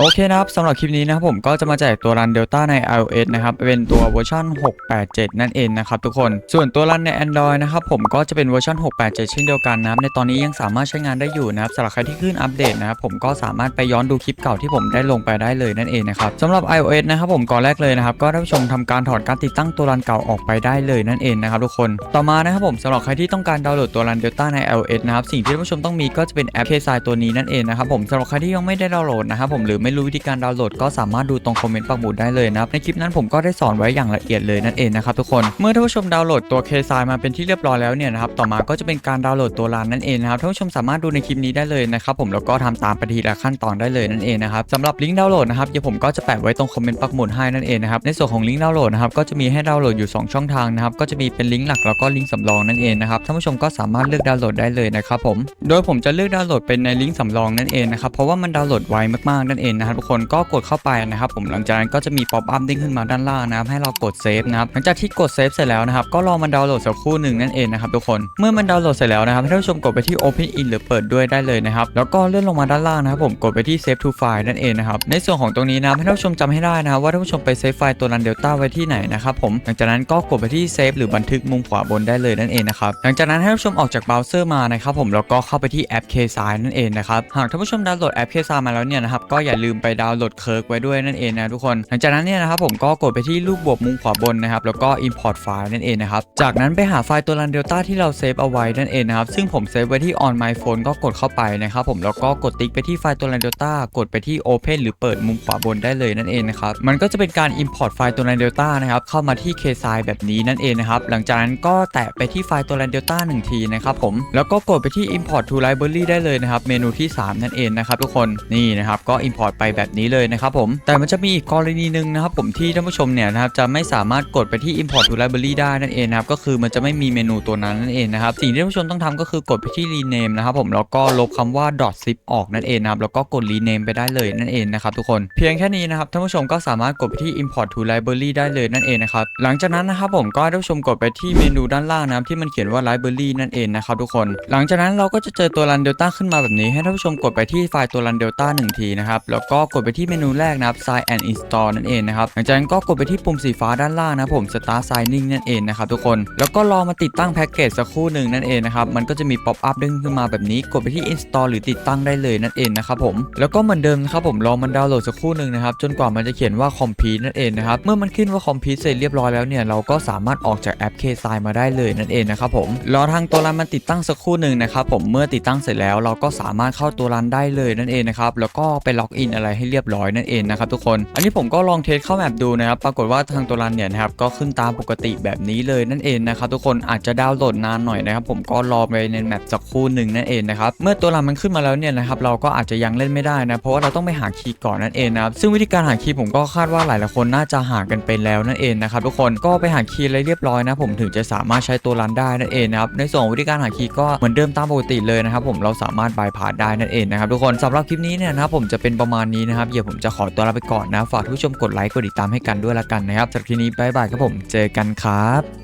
โอเคนะครับสำหรับคลิปนี้นะครับผมก็จะมาแจกตัวรัน Delta ใน iOS นะครับเป็นตัวเวอร์ชัน687 นั่นเองนะครับทุกคนส่วนตัวรันใน Android นะครับผมก็จะเป็นเวอร์ชัน687 เช่นเดียวกันนะครับในตอนนี้ยังสามารถใช้งานได้อยู่นะครับสำหรับใครที่ขึ้นอัปเดตนะครับผมก็สามารถไปย้อนดูคลิปเก่าที่ผมได้ลงไปได้เลยนั่นเองนะครับสำหรับ iOS นะครับผมก่อนแรกเลยนะครับก็ท่านผู้ชมทำการถอดการติดตั้งตัวรันเก่าออกไปได้เลยนั่นเองนะครับทุกคนต่อมานะครับผมสำหรับใครที่ต้องการดาวน์โหลดตัวรัน Delta ใน iOS นะครับสิ่งที่ท่านผู้ชมต้องมีก็จะเป็นแอป k s i ตัวนี้นั่นเองนะครับผมสำหรับใครที่ยังไม่ได้ดาวน์โหลดนะครับผมหรือไม่รู้วิธีการดาวน์โหลดก็สามารถดูตรงคอมเมนต์ปักหมุดได้เลยนะครับในคลิปนั้นผมก็ได้สอนไว้อย่างละเอียดเลยนั่นเองนะครับทุกคนเมื่อท่านผู้ชมดาวน์โหลดตัว k s i มาเป็นที่เรียบร้อยแล้วเนี่ยนะครับต่อมาก็จะเป็นการดาวน์โหลดตัวรันนั่นเองนะครับท่านผู้ชมสามารถดูในคลิปนี้ได้เลยนะครับผมแล้วก็ทำตามปทีละขั้นตอนได้เลยนั่นเองนะครับสำหรับลิงก์ดาวน์โหลดนะครับเดี๋ยวผมก็จะแปะไว้ตรงคอมเมนต์ปักหมุดให้นั่นเองนะครับในส่วนของลิงก์ดาวน์โหลดนะครับก็จะมีให้ดาวน์โหลดอยู่ 2 ช่องทางนะครับก็จะมีเป็นลิงก์หลักแล้วก็ลิงก์สำรองนั่นเองนะครับท่านผู้ชมก็สามารถเลือกดาวน์โหลดได้เลยนะครับผมโดยผมจะเลือกดาวน์โหลดเป็นในลิงก์สำรองนั่นเองนะครับเพราะว่ามันดาวน์โหลดไวมากๆนั่นเองนะครับทุกคนก็กดเข้าไปนะครับผมหลังจากนั้นก็จะมีป๊อปอัพดิ้งขึ้นมาด้านล่างนะครับให้เรากดเซฟนะครับหลังจากที่กดเซฟเสร็จแล้วนะครับก็รอมันดาวน์โหลดสักครู่หนึ่งนั่นเองนะครับทุกคนเมื่อมันดาวน์โหลดเสร็จแล้วนะครับให้ท่านผู้ชมกดไปที่ Open in หรือเปิดด้วยได้เลยนะครับแล้วก็เลื่อนลงมาด้านล่างนะครับผมกดไปที่ Save to File นั่นเองนะครับในส่วนของตรงนี้นะให้ท่านผู้ชมจำให้ได้นะครับว่าท่านผู้ชมไปเซฟไฟล์ตัวรันเดลต้าไว้ที่ไหนนะครับผมหลังจากนั้นก็กดไปที่เซฟหรือบันทึกมุมขวาบนได้เลยนั่นเองนะครับหลังจากนั้นให้ท่านผู้ชมออกจากเบราว์เซอร์มานะครับผมแล้วก็เข้าไปที่แอป KSign นั่นเองนะครับหากท่านผู้ชมดาวน์โหลดแอป KSign มาแล้วเนี่ยนะครับก็อย่าลืมลืมไปดาวน์โหลดเคิร์กไว้ด้วยนั่นเองนะทุกคนหลังจากนั้นเนี่ยนะครับผมก็กดไปที่รูปบวกมุมขวาบนนะครับแล้วก็ import ไฟล์นั่นเองนะครับจากนั้นไปหาไฟล์ตัวรันเดลต้าที่เราเซฟเอาไว้นั่นเองนะครับซึ่งผมเซฟไว้ที่ on my phone ก็กดเข้าไปนะครับผมแล้วก็กดติ๊กไปที่ไฟล์ตัวรันเดลต้ากดไปที่ open หรือเปิดมุมขวาบนได้เลยนั่นเองนะครับมันก็จะเป็นการ import ไฟล์ตัวรันเดลต้านะครับเข้ามาที่ KSign แบบนี้นั่นเองนะครับหลังจากนั้นก็แตะไปที่ไฟล์ตัวรันเดลต้าหนึ่งทีนะครับผมแล้วก็กดไปที่ import to library ได้เลยนะครับเมนูที่ 3 นั่นเองนะครับทุกคนนี่นะครับก็ import ไปแบบนี้เลยนะครับผม แต่มันจะมีอีกกรณีหนึ่งนะครับผมที่ท่านผู้ชมเนี่ยนะครับจะไม่สามารถกดไปที่ import to library ได้นั่นเองนะครับก็คือมันจะไม่มีเมนูตัวนั้นนั่นเองนะครับสิ่งที่ท่านผู้ชมต้องทำก็คือกดไปที่ rename นะครับผมแล้วก็ลบคำว่า dot zip ออกนั่นเองนะครับแล้วก็กด rename ไปได้เลยนั่นเองนะครับทุกคนเพียงแค่นี้นะครับท่านผู้ชมก็สามารถกดไปที่ import to library ได้เลยนั่นเองนะครับหลังจากนั้นนะครับผมก็ให้ท่านผู้ชมกดไปที่เมนูด้านล่างนะครับที่มันเขียนว่า library นั่นเองนะครับทุกคน หลังจากนั้นเราก็จะเจอตัว run delta ขึ้นมาแบบนี้ให้ท่านผู้ชมกดไปที่ไฟล์ตัว run delta หนึ่งทีนะครับแล้วก็กดไปที่เมนูแรกนะครับ sign and install นั่นเองนะครับหลังจากนั้นก็กดไปที่ปุ่มสีฟ้าด้านล่างนะผม start signing นั่นเองนะครับทุกคนแล้วก็รอมาติดตั้งแพ็กเกจสักครู่หนึ่งนั่นเองนะครับมันก็จะมีป๊อปอัพด้งขึ้นมาแบบนี้กดไปที่ install หรือติดตั้งได้เลยนั่นเองนะครับผมแล้วก็เหมือนเดิมนะครับผมรอมันดาวน์โหลดสักครู่หนึ่งนะครับจนกว่ามันจะเขียนว่า complete นั่นเองนะครับเมื่อมันขึ้นว่า complete เสร็จเรียบร้อยแล้วเนี่ยเราก็สามารถออกจากแอป KSign มาได้เลยนั่นเองนะครับผมรอทางตัวรันมันติดตั้งสักครู่หนึ่งนะครับผมเมื่อติดตั้งเสร็จแล้วเราก็สามารถเข้าตัวรันได้เลยนั่นเองนะครับแล้วก็ไปล็อกอินอะไรให้เรียบร้อยนั่นเองนะครับทุกคน อันนี้ผมก็ลองเทสเข้าแมปดูนะครับ ปรากฏว่าทางตัวรันเนี่ยนะครับก็ขึ้นตามปกติแบบนี้เลยนั่นเองนะครับทุกคนอาจจะดาวน์โหลดนานหน่อยนะครับ ผมก็รอไปในแมปสักครู่หนึ่งนั่นเองนะครับ เมื่อตัวรันมันขึ้นมาแล้วเนี่ยนะครับเราก็อาจจะยังเล่นไม่ได้นะเพราะว่าเราต้องไปหาคีย์ก่อนนั่นเองนะครับซึ่งวิธีการหาคีย์ผมก็คาดว่าหลายๆคนน่าจะหากันเป็นแล้วนั่นเองนะครับทุกคนก็ไปหาคีย์อะไรเรียบร้อยนะผมถึงจะสามารถใช้ตัวรันได้นั่นเองนะครับในส่วนของวิธีการหาคีย์ก็เหมือนเดิมตามปกติเลยนะครับผมเราสามารถบายพาสได้นั่นเองนะครับทุกคนสำหรับคลิปนี้เนี่ยนะครับผมจะเป็นประมาณนี้นะครับเดี๋ยวผมจะขอตัวลาไปก่อนนะ ฝากทุกผู้ชมกดไลค์กดติดตามให้กันด้วยละกันนะครับสำหรับคลิปนี้บายบายครับผมเจอกันครับ